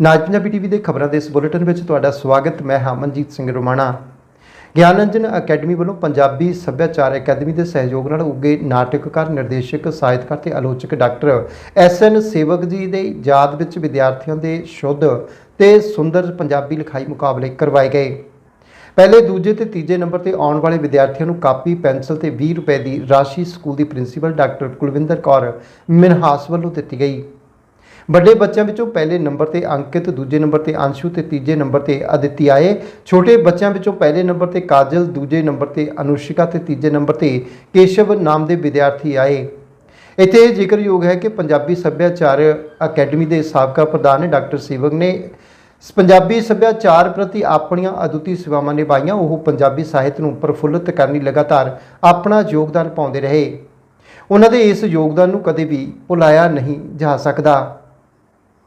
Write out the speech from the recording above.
ਨਾਜ Punjabi TV ਦੇ ਖਬਰਾਂ ਦੇ ਇਸ ਬੁਲੇਟਿਨ ਵਿੱਚ ਤੁਹਾਡਾ ਸਵਾਗਤ, ਮੈਂ ਹਮਨਜੀਤ ਸਿੰਘ ਰੋਮਾਣਾ। ਗਿਆਨ ਗਿਆਨਰੰਜਨ ਅਕੈਡਮੀ ਵੱਲੋਂ ਪੰਜਾਬੀ ਸੱਭਿਆਚਾਰ ਅਕੈਡਮੀ ਦੇ ਸਹਿਯੋਗ ਨਾਲ ਉੱਗੇ ਨਾਟਕਕਾਰ, ਨਿਰਦੇਸ਼ਕ, ਸਾਹਿਤਕਾਰ ਤੇ ਆਲੋਚਕ ਡਾਕਟਰ ਐਸ ਐਨ ਸੇਵਕ ਜੀ ਦੇ ਯਾਦ ਵਿੱਚ ਵਿਦਿਆਰਥੀਆਂ ਦੇ ਸ਼ੁੱਧ ਤੇ ਸੁੰਦਰ ਪੰਜਾਬੀ ਲਿਖਾਈ ਮੁਕਾਬਲੇ ਕਰਵਾਏ ਗਏ। ਪਹਿਲੇ, ਦੂਜੇ ਤੇ ਤੀਜੇ ਨੰਬਰ ਤੇ ਆਉਣ ਵਾਲੇ ਵਿਦਿਆਰਥੀਆਂ ਨੂੰ ਕਾਪੀ, ਪੈਨਸਲ ਤੇ 20 ਰੁਪਏ ਦੀ ਰਾਸ਼ੀ ਸਕੂਲ ਦੀ ਪ੍ਰਿੰਸੀਪਲ ਡਾਕਟਰ ਕੁਲਵਿੰਦਰ ਕੌਰ ਮਿਨਹਾਸ ਵੱਲੋਂ ਦਿੱਤੀ ਗਈ। ਵੱਡੇ ਬੱਚਿਆਂ ਵਿੱਚੋਂ ਪਹਿਲੇ ਨੰਬਰ ਤੇ ਅੰਕਿਤ, ਦੂਜੇ ਨੰਬਰ ਤੇ ਅੰਸ਼ੂ ਤੇ ਤੀਜੇ ਨੰਬਰ ਤੇ ਅਦਿਤੀ ਆਏ। ਛੋਟੇ ਬੱਚਿਆਂ ਵਿੱਚੋਂ ਪਹਿਲੇ ਨੰਬਰ ਤੇ ਕਾਜਲ, ਦੂਜੇ ਨੰਬਰ ਤੇ ਅਨੁਸ਼ਿਕਾ ਤੇ ਤੀਜੇ ਨੰਬਰ ਤੇ ਕੇਸ਼ਵ ਨਾਮ ਦੇ ਵਿਦਿਆਰਥੀ ਆਏ। ਇੱਥੇ ਇਹ ਜ਼ਿਕਰਯੋਗ ਹੈ ਕਿ ਪੰਜਾਬੀ ਸੱਭਿਆਚਾਰ ਅਕੈਡਮੀ ਦੇ ਸਾਬਕਾ ਪ੍ਰਧਾਨ ਡਾਕਟਰ ਸਿਵਕ ਨੇ ਪੰਜਾਬੀ ਸੱਭਿਆਚਾਰ ਪ੍ਰਤੀ ਆਪਣੀਆਂ ਅਦੁੱਤੀ ਸੇਵਾਵਾਂ ਨਿਭਾਈਆਂ। ਉਹ ਪੰਜਾਬੀ ਸਾਹਿਤ ਨੂੰ ਪ੍ਰਫੁੱਲਤ ਕਰਨ ਲਈ ਲਗਾਤਾਰ ਆਪਣਾ ਯੋਗਦਾਨ ਪਾਉਂਦੇ ਰਹੇ। ਉਹਨਾਂ ਦੇ ਇਸ ਯੋਗਦਾਨ ਨੂੰ ਕਦੇ ਵੀ ਭੁਲਾਇਆ ਨਹੀਂ ਜਾ ਸਕਦਾ।